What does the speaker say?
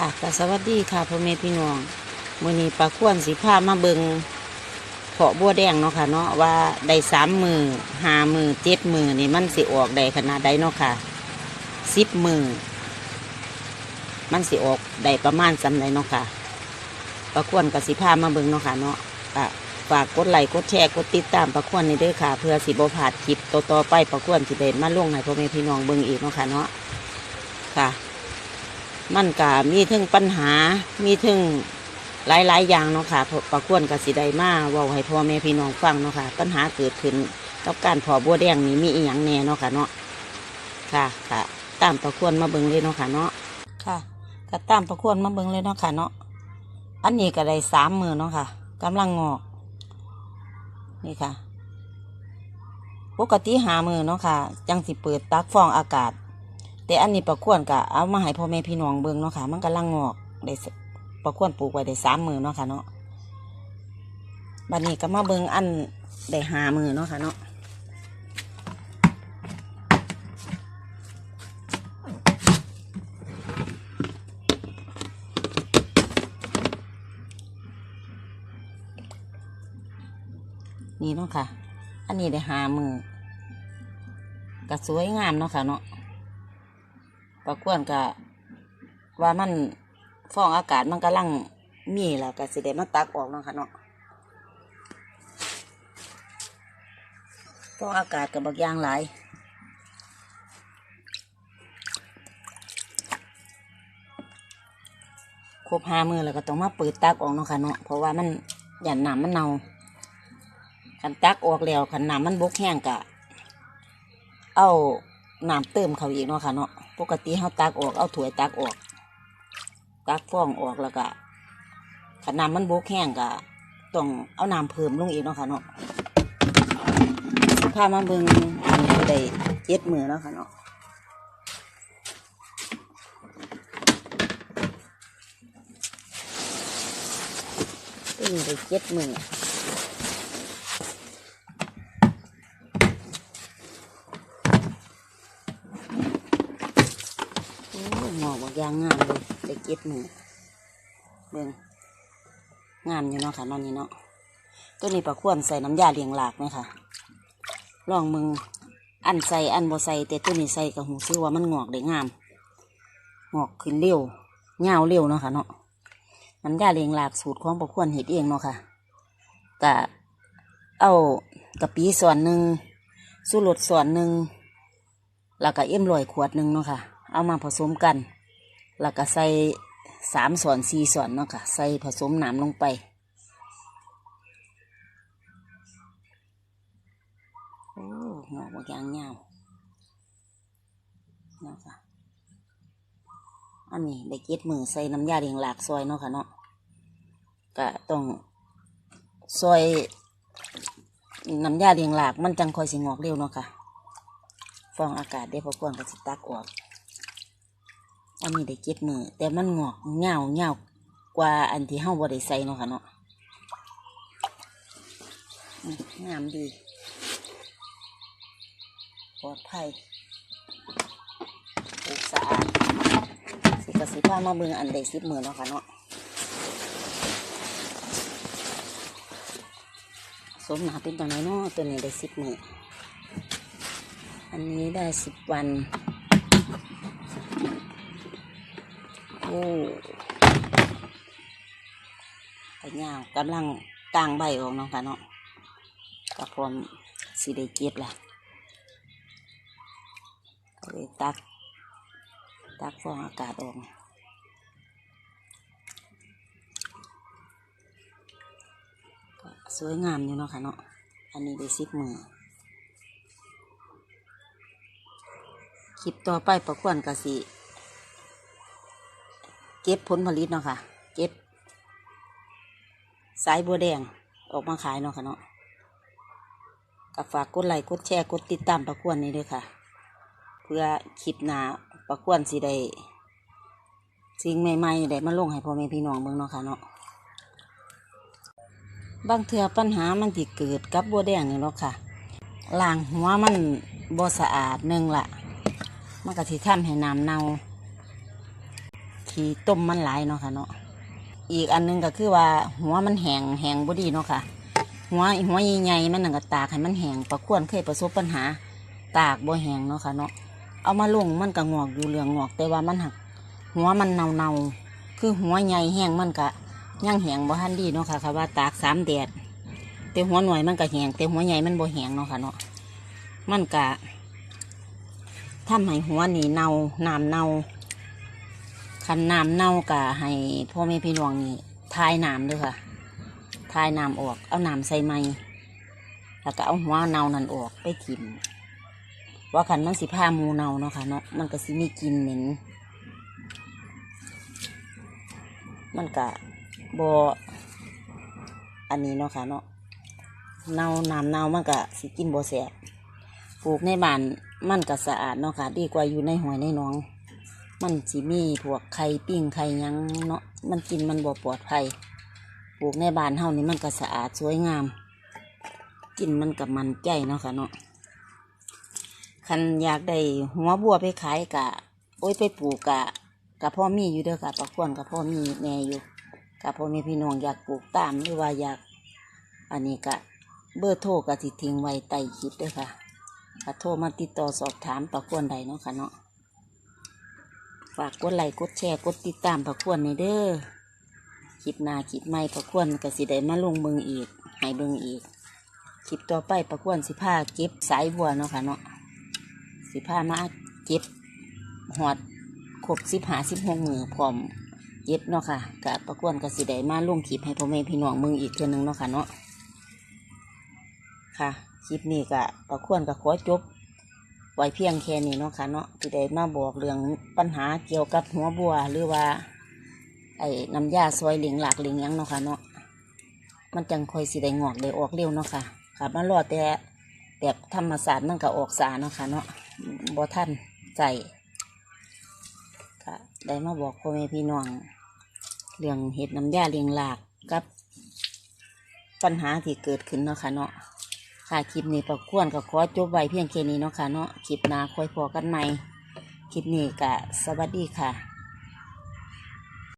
ค่ะกสวัสดีค่ะพ่อแม่พี่น้องมื้อนี้ปลาควรสิพามาเบิงเพาะบัวแดงเนาะค่ะเนาะว่าได้สามมือห้ามือเจ็ดมือนี่มันสิออกได้ขนาดใดเนาะค่ะสิบมือมันสิออกได้ประมาณสำไรเนาะค่ะปลาควรกับสิพามาเบิงเนาะค่ะเนาะก็ฝากกดไลค์กดแชร์กดติดตามปลาควรนี่ด้อค่ะ เพื่อสิบ่พลาดคลิปต่อๆไปปลาควรสิได้มาลงให้พ่อแม่พี่น้องเบิงอีกเนาะค่ะเนาะค่ะ มันก็มีถึงปัญหา มีถึงหลายๆอย่างเนาะค่ะเพราะประควรกับสิไดมาเว้าให้พ่อแม่พี่น้องฟังเนาะค่ะ ปัญหาเกิดขึ้นกับการเพอบัวแดงนี่มีอีหยังแน่เนาะค่ะเนาะค่ะค่ะตามประควรมาเบิ่งเลยเนาะค่ะเนาะค่ะก็ตามประควรมาเบิ่งเลยเนาะค่ะเนาะอันนี้ก็ได้สามมือเนาะค่ะกำลังงอก นี่ค่ะ ปกติหามือเนาะค่ะ จังสิเปิดตักฟองอากาศ แต่อันนี้ประควรกะเอามาให้พ่อแม่พี่น้องเบิ่งเนาะค่ะ มันกำลังงอกได้ประควรปลูกไว้ได้สามมือเนาะค่ะเนาะบัดนี้ก็มาเบิ่งอันได้หามือเนาะค่ะเนาะนี่เนาะค่ะ อันนี้ได้หามือก็สวยงามเนาะค่ะเนาะ ประกวนก็ว่ามันฟองอากาศมันกำลังมีแล้วก็สิได้มาตักออกเนาะค่ะเนาะฟองอากาศกับบักยางหลายครบห้ามือแล้วก็ต้องมาเปิดตักออกเนาะค่ะเนาะเพราะว่ามันหยันหนามมันเนาขันตักออกแล้วขันหนามมันบกแห้งกะ เอาน้ำเติมเขาอีกเนาะค่ะเนาะ ปกติเขาตักออกเอาถ้วยตักออก ตักฟองออกแล้วก็ขนาดมันบกแห้งก็ต้องเอาน้ำเพิ่มลงอีกเนาะค่ะเนาะพามาเบิ่งอันนี้ได้เจ็ดมือแล้วค่ะเนาะตัวนี้ได้เจ็ดมือ โอ้หม อกบางอย่างงามเลยได้เก็บมือเบิ่งงามอยู่เนาะค่ะนอนนี้เนาะตัวนี้ประควรใส่น้ำยาเลี้ยงหลากไหมค่ะลองมึงอันใส่อันบ่ใส่แต่ตัวนี้ใส่กับหูซื้อว่ามันงอกได้งาม งอกขึ้นเร็วเงาวเร็วเนาะค่ะเนาะน้ำยาเลี้ยงหลากสูตรของประควรเห็ดเองเนาะค่ะกะเอากะปิส่วนหนึ่งสูรสส่วนหนึ่งแล้วก็เอ็มลอยขวดหนึ่งเนาะค่ะ เอามาผสมกัน แล้วก็ใส่สามส่วนสี่ส่วนเนาะค่ะ ใส่ผสมน้ำลงไป โอ้หงอกบางอย่างเงาเนาะค่ะ อันนี้ได้เก็ดมือใส่น้ำยาเรียงหลากซอยเนาะค่ะเนาะก็ต้องซอยน้ำยาเรียงหลากมันจังคอยสิงอกเร็วเนาะค่ะ ฟองอากาศได้พอกวนก็สิตักออก อันนี้ได้เจ็ดมือแต่มันงอกเงาเงากว่าอันที่เฮาบ่ได้ใส่เนาะค่ะเนาะงามดีปลอดภัยปลูกสะอาดสิกสิพามาเบิ่งอันได้สิบมือเนาะค่ะเนาะสมหนาเป็นจังไหนเนาะตัวนี้ได้สิบมืออันนี้ได้สิบวัน อ้ไปยาวกำลังกลางใบออกเนาะค่ะเนาะกับพร้อมสีได้เก็บละก็เลยตัก ตักฟองอากาศออกสวยงามอยู่เนาะค่ะเนาะ อันนี้ได้สิบมือคลิปต่อไปประควรกสิ เก็บผลผลิตเนาะค่ะ เก็บ สายบัวแดงออกมาขายเนาะค่ะเนาะกับฝากกดไลค์กดแชร์กดติดตามประควรนี้ด้วยค่ะ เพื่อคลิปหน้าประควรสิได้สิ่งใหม่ๆได้มาลงให้พ่อแม่พี่น้องเบิ่งเนาะค่ะเนาะบางเทื่อปัญหามันที่เกิดกับบัวแดงนี่เนาะค่ะล้างหัวมันบ่สะอาดหนึ่งละมันก็สิทำให้น้ำเน่า ที่ต้มมันหลายเนาะค่ะเนาะอีกอันหนึงก็คือว่าหัวมันแหงแหงบดีเนาะค่ะ หัวหัวใหญ่ๆมันนั่นก็ตากให้มันแหงประควรเคยประสบปัญหา ตากบ่แหงเนาะค่ะเนาะเอามาลงมันก็งอกอยู่เหลืองงอก แต่ว่ามันหัก หัวมันเน่าเน่าคือหัวใหญ่แห้งมันก็ยังแหงบ่ทันดีเนาะค่ะค่ะว่าตากสามแดดแต่หัวหน่วยมันก็แหงแต่หัวใหญ่มันบ่แหงเนาะค่ะเนาะมันก็ทำให้หัวนี่เน่าน้ำเน่า คันน้ำเน่ากะให้พ่อแม่พี่น้องนี่ทายน้ำด้วยค่ะทายน้ำออก เอาน้ำใส่ไม้แล้วก็เอาหัวเน่านั่นออกไปถิ่มว่าคันมันสิผ้ามูเน่าเนาะค่ะเนาะมันก็สิมีกินเหม็นมันกะบอันนี้เนาะค่ะเนาะเน่าน้ำเน่ามันกะสิกินบ่แสบปลูกในบ้านมันก็สะอาดเนาะค่ะ ดีกว่าอยู่ในหอยในหนอง มันสิมีพวกไข่ปิ้งไข่ยังเนาะมันกินมันบ่ปลอดภัยปลูกในบ้านเฮานี่มันก็สะอาดสวยงาม กินมันกับมันใจเนาะค่ะเนาะคันอยากได้หัวบัวไปขายกะ โอ้ยไปปลูกกะกะพ่อมีอยู่เด้อค่ะปะควนกับพ่อมีแน่อยู่กะพ่อมีพี่น้องอยากปลูกตามหรือว่าอยาก อันนี้กะเบอร์โทรกะสิทิ้งไว้ใต้คลิปเด้อค่ะกะโทรมาติดต่อสอบถามปะควนใดเนาะค่ะเนาะ ฝากกดไลค์กดแชร์กดติดตามปะควนในเด้อคลิปหน้าคลิปใหม่ปะควนกสิได้มาลงเบิงอีกให้เบิงอีกคลิปต่อไปปะควนสิพาเก็บสายบัวเนาะค่ะเนาะสิพามาเก็บหอดครบสิบหาสิบหกมือพร้อมเย็บเนาะค่ะกะประกวนกสิได้มาลงคลิปให้พ่อแม่พี่น้องมึงอีกเทื่อนึงเนาะค่ะเนาะค่ะคลิปนี้กะประกวนกะขอจบ ไว้เพียงแค่นี้เนาะค่ะเนาะที่ได้มาบอกเรื่องปัญหาเกี่ยวกับหัวบัวหรือว่า ไอ้น้ำยาซอยเหลียงหลากเหลียงยังเนาะค่ะเนาะมันจังคอยสิได้งอกได้ออกเร็วเนาะค่ะค่ะมารอแต่แบบธรรมศาสตร์มันก็ออกสาเนาะค่ะเนาะบ่ท่านใจก็ได้มาบอกพ่อแม่พี่น้องเรื่องเห็ดน้ำยาเลียงหลากกับปัญหาที่เกิดขึ้นเนาะค่ะเนาะ ค่ะคลิปนี้ประควรก็ขอจบไว้เพียงแค่นี้เนาะค่ะเนาะคลิปหน้าค่อยพอกันใหม่คลิปนี้ก็สวัสดีค่ะ